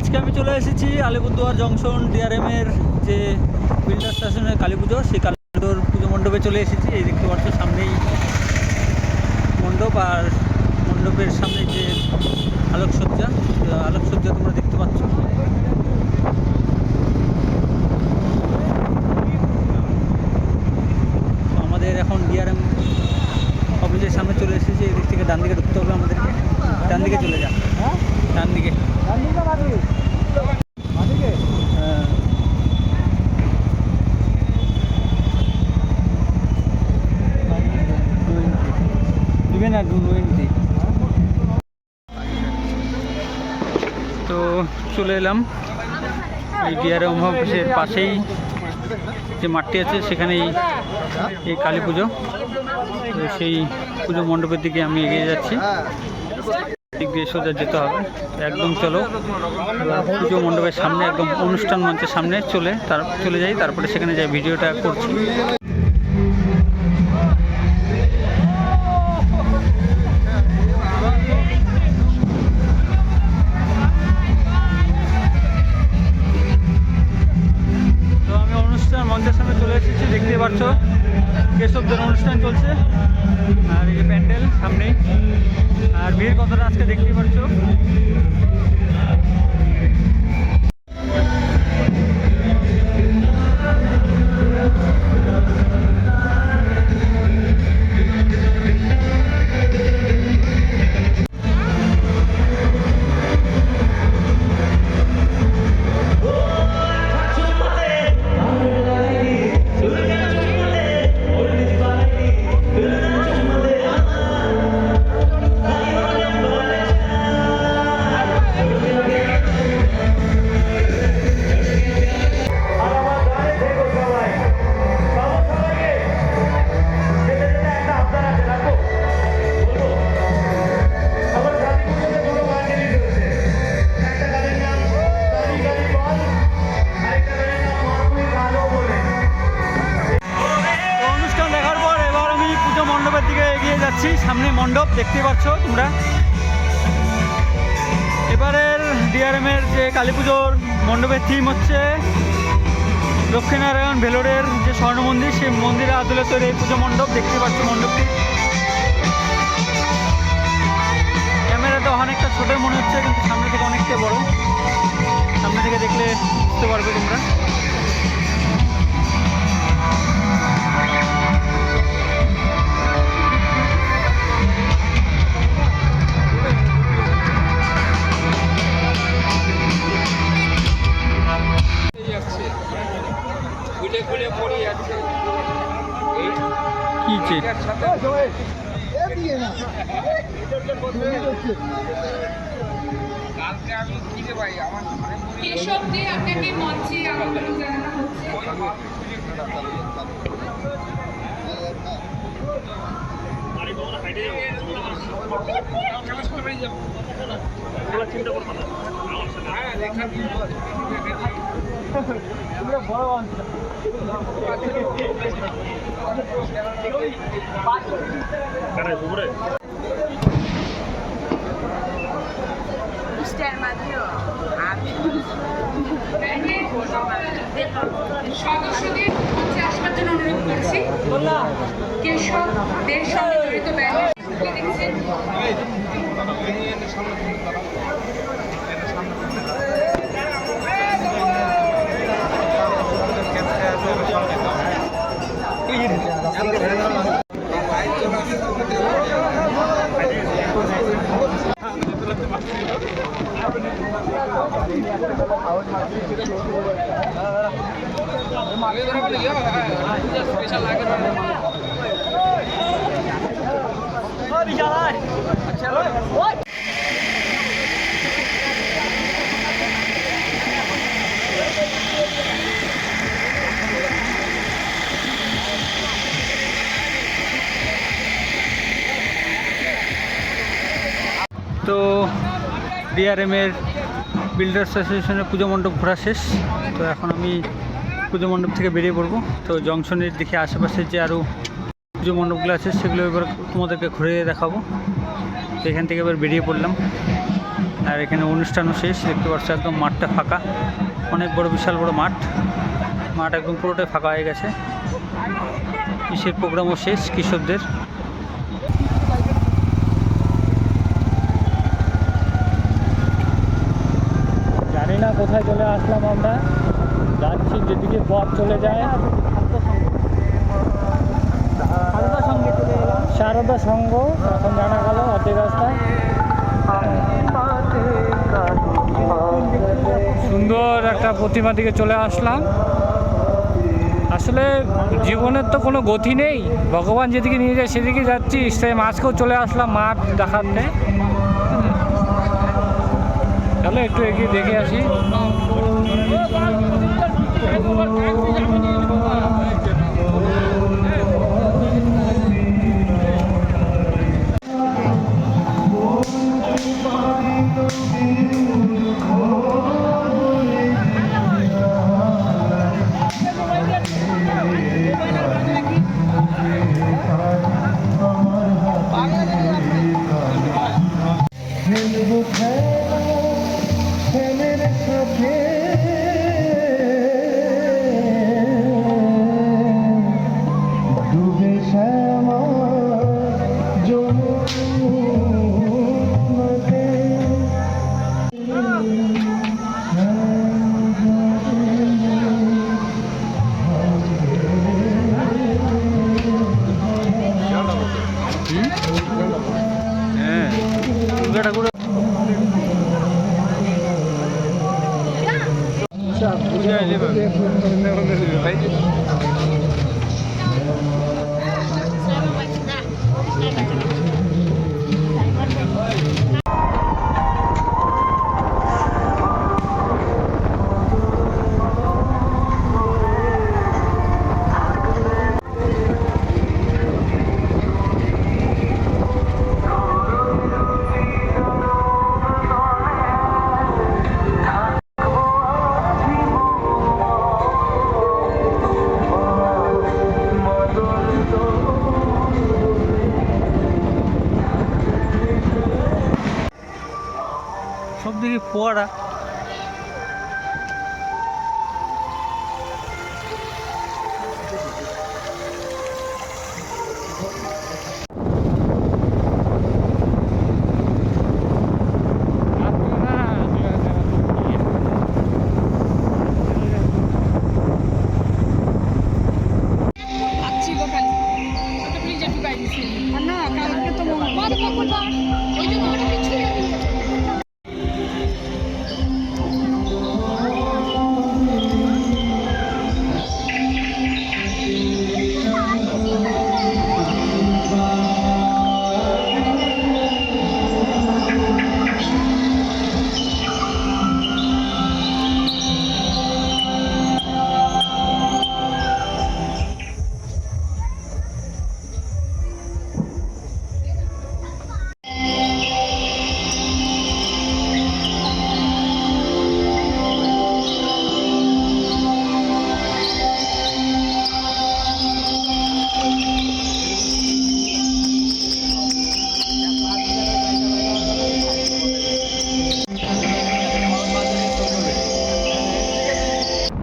আজকে আমি চলে এসেছি আলিপুরদুয়ার জংশন ডিআরএমের যে বিল্ডার স্টেশনের কালী পুজো। সেই কালী পুজোর পুজো মণ্ডপে চলে এসেছি। এই দেখতে পাচ্ছ সামনেই মণ্ডপ আর মণ্ডপের সামনে যে আলোকসজ্জা আলোকসজ্জা তোমরা দেখতে পাচ্ছ তো আমাদের এখন ডিআরএম অফিসের সামনে চলে এসেছি এই দিক থেকে ডান দিকে ঢুকতে হবে আমাদেরকে ডান দিকে চলে যা ডান দিকে হ্যাঁ। দিবে না টোয়েন্টি তো চলে এলাম। এই ডিআরএম অফিসের পাশেই যে মাঠটি আছে, সেখানেই এই কালী পুজো। সেই পুজো মণ্ডপের দিকে আমি এগিয়ে যাচ্ছি। দিক দিয়ে সোজা যেতে হবে। একদম চলো। পুজো মণ্ডপের সামনে, একদম অনুষ্ঠান মঞ্চের সামনে চলে, তার চলে যাই, তারপরে সেখানে যাই, ভিডিওটা করছি। ভিড় কতটা আজকে দেখতে পাচ্ছ? যাচ্ছি সামনে মণ্ডপ, দেখতে পাচ্ছ তোমরা। এবারের ডিআরএম এর যে কালী পুজোর মণ্ডপের থিম হচ্ছে দক্ষিণারায়ণ ভেলোরের যে স্বর্ণ মন্দির, সেই মন্দিরের আদলে তৈরি এই পুজো মণ্ডপ, দেখতে পাচ্ছ মণ্ডপটি। ক্যামেরাটা অনেকটা ছোট মনে হচ্ছে, কিন্তু সামনে থেকে অনেকটা বড়। সামনে থেকে দেখলে বুঝতে পারবে তোমরা। কি চেয়ে কালকে আমি কিনে পাই আমার ঘরে পড়ে কেশবদের আপনাকে মঞ্চে আমন্ত্রণ জানানো হচ্ছে। হ্যাঁ দেখা স্টার মাধ্যমেও সদস্যদের মঞ্চে আসবার জন্য অনুরোধ করছি কেশবদের সঙ্গে জড়িত ব্যান্ডের দেখছেন স্পেশাল লাগে তো ডিআরএম এর বিল্ডার্স অ্যাসোসিয়েশনের পুজো মণ্ডপ ঘোরা শেষ। তো এখন আমি পুজো মণ্ডপ থেকে বেরিয়ে পড়ব। তো জংশনের দিকে আশেপাশে যে আরও পুজো মণ্ডপগুলো আছে, সেগুলো এবার তোমাদেরকে ঘুরে দেখাবো। তো এখান থেকে এবার বেরিয়ে পড়লাম। আর এখানে অনুষ্ঠানও শেষ। দেখতে পাচ্ছ একদম মাঠটা ফাঁকা। অনেক বড়, বিশাল বড় মাঠ। মাঠ একদম পুরোটাই ফাঁকা হয়ে গেছে। কিসের প্রোগ্রামও শেষ কিশোরদের জানি না কোথায় চলে আসলাম আমরা? যাচ্ছি যেদিকে পথ চলে যায়। শারদা সংঘ, এখন জানা গেল অর্ধেক রাস্তায় সুন্দর একটা প্রতিমা দিকে চলে আসলাম। আসলে জীবনের তো কোনো গতি নেই। ভগবান যেদিকে নিয়ে যায় সেদিকে যাচ্ছি। সেই মাঝকেও চলে আসলাম মাঠ দেখাতে। একটু এগিয়ে দেখে আসি। সব দিকে ফোয়ারা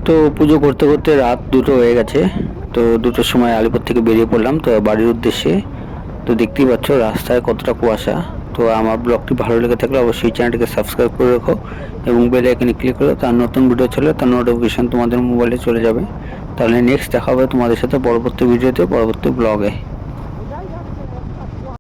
তো পুজো করতে করতে রাত দুটো হয়ে গেছে। তো দুটোর সময় আলিপুর থেকে বেরিয়ে পড়লাম, তো বাড়ির উদ্দেশ্যে। তো দেখতেই পাচ্ছ রাস্তায় কতটা কুয়াশা। তো আমার ব্লগটি ভালো লেগে থাকলে অবশ্যই চ্যানেলটিকে সাবস্ক্রাইব করে রাখো এবং বেল আইকনে ক্লিক করো, তার নতুন ভিডিও চলে তার নোটিফিকেশন তোমাদের মোবাইলে চলে যাবে। তাহলে নেক্সট দেখা হবে তোমাদের সাথে পরবর্তী ভিডিওতে, পরবর্তী ব্লগে।